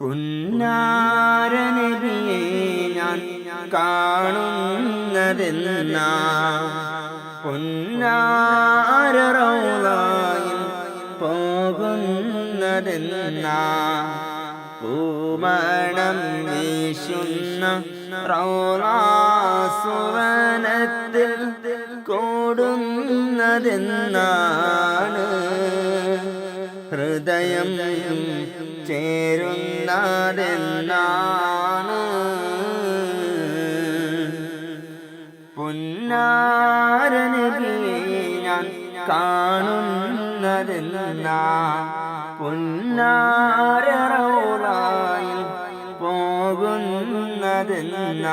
പുന്നാരനബിയെ ഞാൻ കാണുന്നതെന്ന പുന്നാരറൗളായിൽ പോകുന്നതെന്ന പൂമണം വീശുന്ന റൗളാസുവനത്തിൽ കൂടുന്നതെന്നാണ് ഹൃദയം ചേരുന്നതെന്നാണ് പുന്നാരനബിയെ ഞാൻ കാണുന്നതെന്ന. പുന്നാരറൗറായിൽ പോകുന്നതെന്ന.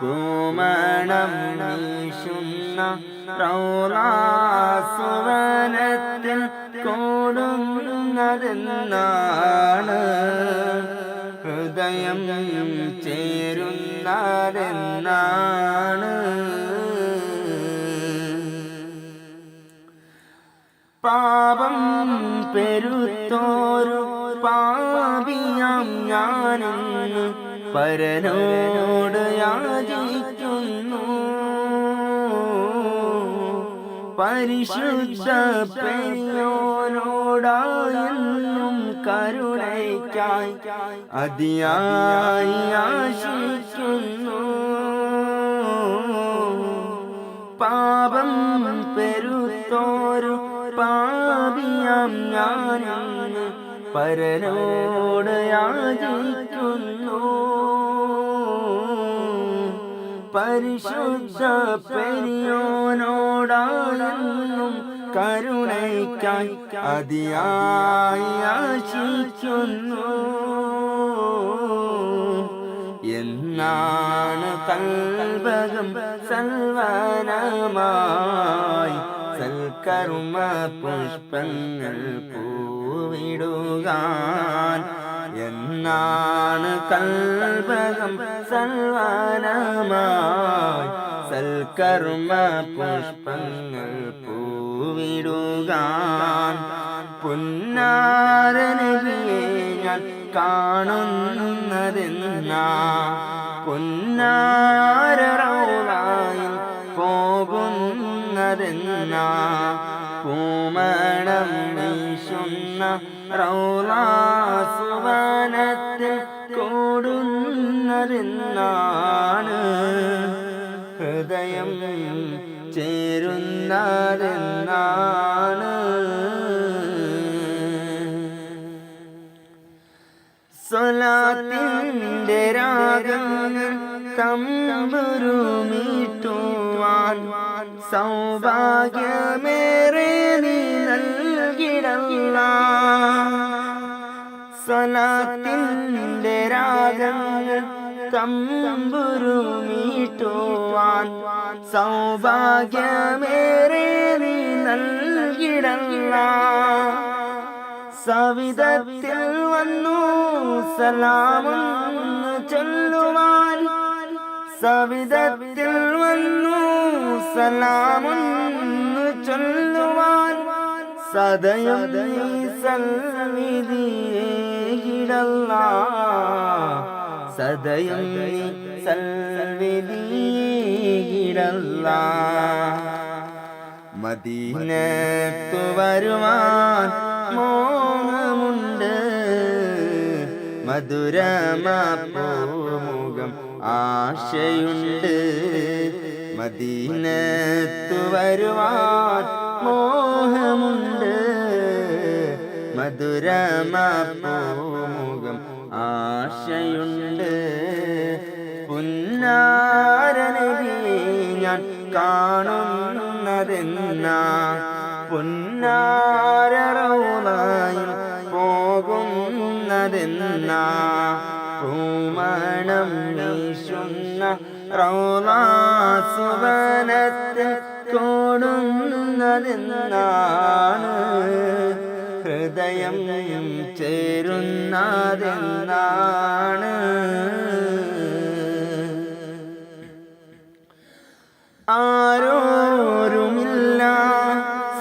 പൂമണം വീശുന്ന റൗറാസുവനത്തിൽ കൂടുന്നതെന്നാണ്. ഹൃദയം ചേരുന്നാരെന്നാണ് പാപം പെരുത്തോരു പാപിയാം ഞാനെന്ന് പരനോട് യാചിക്കുന്നു പരിശുദ്ധ പെരിയോനോടായെന്നും കരുണയ്ക്കായി അതിയായി ആശിക്കുന്നു. പാപം പെരുത്തോരു പാപിയാം ഞാനാണ് പരനോട് യാചിക്കുന്നു പരിശുദ്ധ പെരിയോനോടായെന്നും കരുണയ്ക്കായി അതിയായി ആശിക്കുന്നു. എന്നാണ് തൽവകം സൽവനമായി സൽക്കർമ്മ പുഷ്പങ്ങൾ എന്നാണ് കൽവകം സൽവാനമായി സൽക്കർമ്മ പുഷ്പങ്ങൾ പൂവിടുക പുന്നാരനവിയെ ഞാൻ കാണുന്നതെന്നാ. പുന്നാരറൗളായിൽ പോകുന്നതെന്ന. പൂമണം വീശുന്ന റൗളാസുവനത്തിൽ കൂടുന്നതെന്നാണ് ഹൃദയം ചേരുന്നതെന്നാണ് സ്വലാത്തിന്റെ രാഗങ്ങൾ തമ്പുരുമീട്ടുവാൻ സൗഭാഗ്യമേറെ നീ നൽകിടല്ല സ്വലാത്തിന്റെ രാഗങ്ങൾ തമ്പുരുമീട്ടുവാൻ സൗഭാഗ്യമേറെ നീ നൽകിടല്ല സവിധത്തിൽ വന്നു സലാമെന്ന് ചൊല്ലുവാൻ സവിധത്തിൽ വന്നു സലാമെന്ന് ചൊല്ലുവാൻ സദയം സൽവിധിയേഹിടല്ല സദയം സൽവിധിയേഹിടല്ല മദീനത്തു വരുവാൻ മോഹമുണ്ട്. മധുരമാപ്പോമുഖം ആശയുണ്ട്. മദീനത്തു വരുവാൻ മോഹമുണ്ട്. മധുരമാമുഖം ആശയുണ്ട്. പുന്നാരനവി ഞാൻ കാണുന്നതെന്ന? പുന്നാരറൗളായിൽ പോകുന്നതെന്ന? പൂമണം വീശുന്ന റൗളാസുവനത്തിൽ കൂടുന്നതെന്നാണ് ഹൃദയം ചേരുന്നതെന്നാണ്. ആരോരുമില്ല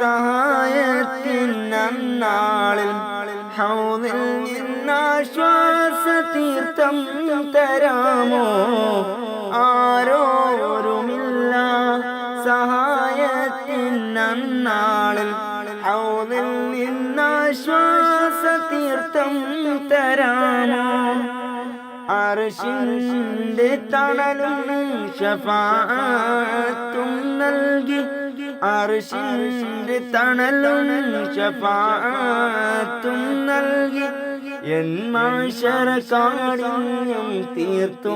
സഹായത്തിനാളിൽ ഹൗദിൽ നിന്നാശ്വാസ തീർത്ഥം തരാമോ? സഹായത്തിനാളിൽ ഔതിൽ നിന്നാശ്വാസ തീർത്ഥം തരാമോ അർഷിന്റെ തണലും ഷഫാത്തും നൽകി. അർഷിന്റെ തണലും ഷഫാത്തും നൽകി. എൻ മാശര കാഠിന്യം തീർത്തു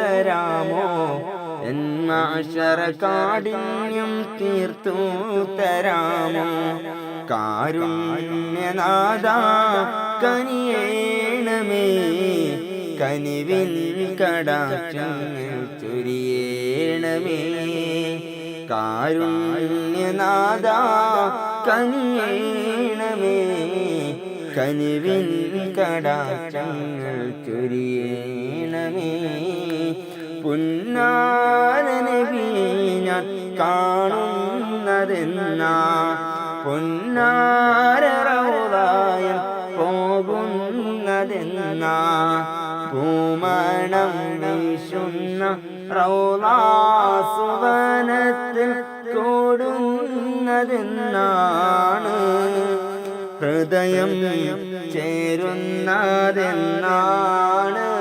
തരാമോ. എൻ മാശര കാഠിന്യം തീർത്തു തരാമോ? കാരുണ്യനാഥ കനിയേണമേ. കനിവിൻ കടാക്ഷങ്ങൾ ചൊരിയേണമേ. കാരുണ്യനാഥ കനിയേണമേ. കനിവിൻ കടാക്ഷങ്ങൾ ചൊരിയേണമേ. പുന്നാരനബി ഞാൻ കാണുന്നതെന്ന. പൊന്നാരറൗതായം പോകുന്നതെന്ന. ഭൂമണം വീശുന്ന റൗലാസുവനത്തിൽ കൂടുന്നതെന്നാണ്. ഹൃദയം ചേരുന്നതെന്നാണ്.